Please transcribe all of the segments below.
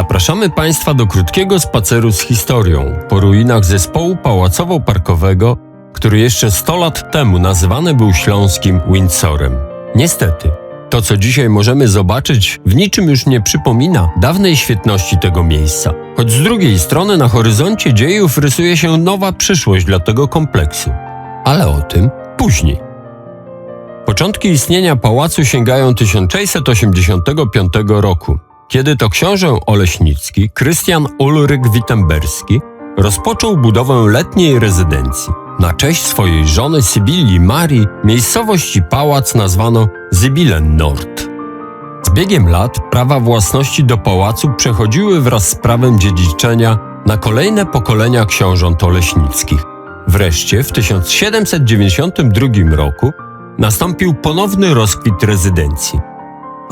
Zapraszamy Państwa do krótkiego spaceru z historią po ruinach zespołu pałacowo-parkowego, który jeszcze 100 lat temu nazywany był śląskim Windsorem. Niestety, to co dzisiaj możemy zobaczyć w niczym już nie przypomina dawnej świetności tego miejsca. Choć z drugiej strony na horyzoncie dziejów rysuje się nowa przyszłość dla tego kompleksu. Ale o tym później. Początki istnienia pałacu sięgają 1685 roku, kiedy to książę Oleśnicki, Krystian Ulryk Wittemberski, rozpoczął budowę letniej rezydencji. Na cześć swojej żony Sybilii Marii miejscowość i pałac nazwano Zybilen Nord. Z biegiem lat prawa własności do pałacu przechodziły wraz z prawem dziedziczenia na kolejne pokolenia książąt oleśnickich. Wreszcie w 1792 roku nastąpił ponowny rozkwit rezydencji.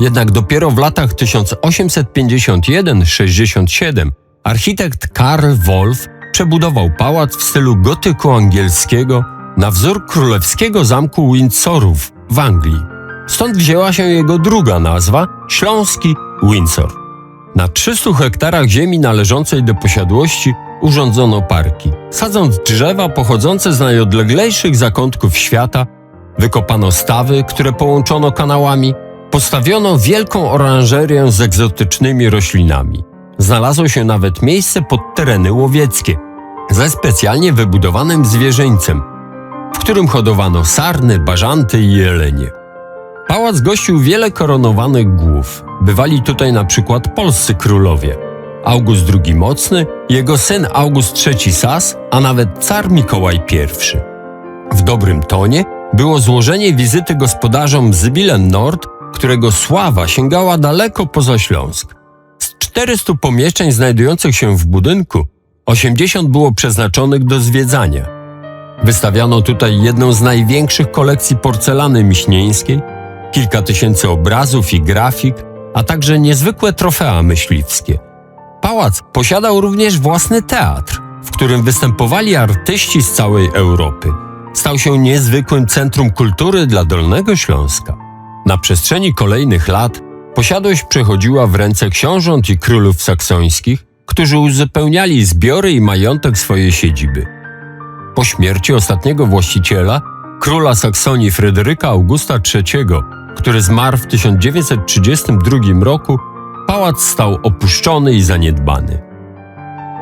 Jednak dopiero w latach 1851-67 architekt Karl Wolf przebudował pałac w stylu gotyku angielskiego na wzór królewskiego zamku Windsorów w Anglii. Stąd wzięła się jego druga nazwa Śląski Windsor. Na 300 hektarach ziemi należącej do posiadłości urządzono parki, sadząc drzewa pochodzące z najodleglejszych zakątków świata, wykopano stawy, które połączono kanałami, postawiono wielką oranżerię z egzotycznymi roślinami. Znalazło się nawet miejsce pod tereny łowieckie, ze specjalnie wybudowanym zwierzyńcem, w którym hodowano sarny, bażanty i jelenie. Pałac gościł wiele koronowanych głów. Bywali tutaj na przykład polscy królowie. August II Mocny, jego syn August III Sas, a nawet car Mikołaj I. W dobrym tonie było złożenie wizyty gospodarzom Zybilen Nord, którego sława sięgała daleko poza Śląsk. Z 400 pomieszczeń znajdujących się w budynku, 80 było przeznaczonych do zwiedzania. Wystawiano tutaj jedną z największych kolekcji porcelany miśnieńskiej, kilka tysięcy obrazów i grafik, a także niezwykłe trofea myśliwskie. Pałac posiadał również własny teatr, w którym występowali artyści z całej Europy. Stał się niezwykłym centrum kultury dla Dolnego Śląska. Na przestrzeni kolejnych lat posiadłość przechodziła w ręce książąt i królów saksońskich, którzy uzupełniali zbiory i majątek swojej siedziby. Po śmierci ostatniego właściciela, króla Saksonii Fryderyka Augusta III, który zmarł w 1932 roku, pałac stał opuszczony i zaniedbany.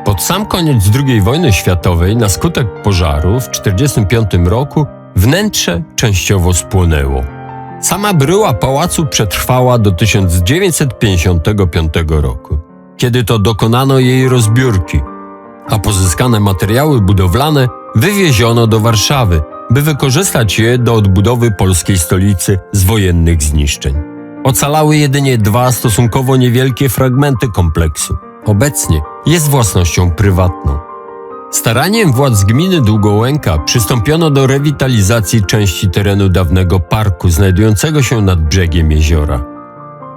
Pod sam koniec II wojny światowej, na skutek pożaru w 1945 roku, wnętrze częściowo spłonęło. Sama bryła pałacu przetrwała do 1955 roku, kiedy to dokonano jej rozbiórki, a pozyskane materiały budowlane wywieziono do Warszawy, by wykorzystać je do odbudowy polskiej stolicy z wojennych zniszczeń. Ocalały jedynie dwa stosunkowo niewielkie fragmenty kompleksu. Obecnie jest własnością prywatną. Staraniem władz gminy Długołęka przystąpiono do rewitalizacji części terenu dawnego parku znajdującego się nad brzegiem jeziora.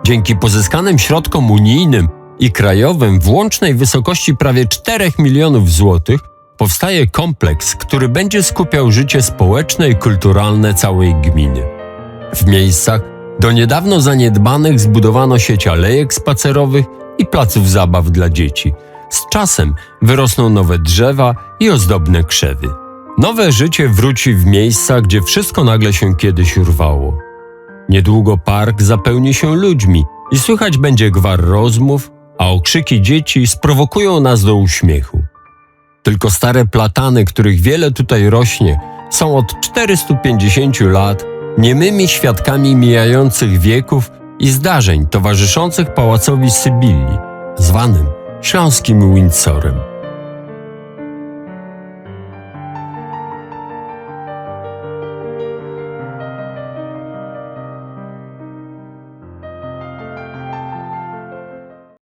Dzięki pozyskanym środkom unijnym i krajowym w łącznej wysokości prawie 4 milionów złotych powstaje kompleks, który będzie skupiał życie społeczne i kulturalne całej gminy. W miejscach do niedawno zaniedbanych zbudowano sieć alejek spacerowych i placów zabaw dla dzieci. Z czasem wyrosną nowe drzewa i ozdobne krzewy. Nowe życie wróci w miejsca, gdzie wszystko nagle się kiedyś urwało. Niedługo park zapełni się ludźmi i słychać będzie gwar rozmów, a okrzyki dzieci sprowokują nas do uśmiechu. Tylko stare platany, których wiele tutaj rośnie, są od 450 lat niemymi świadkami mijających wieków i zdarzeń towarzyszących pałacowi Sybilii, zwanym Śląskim Windsorem.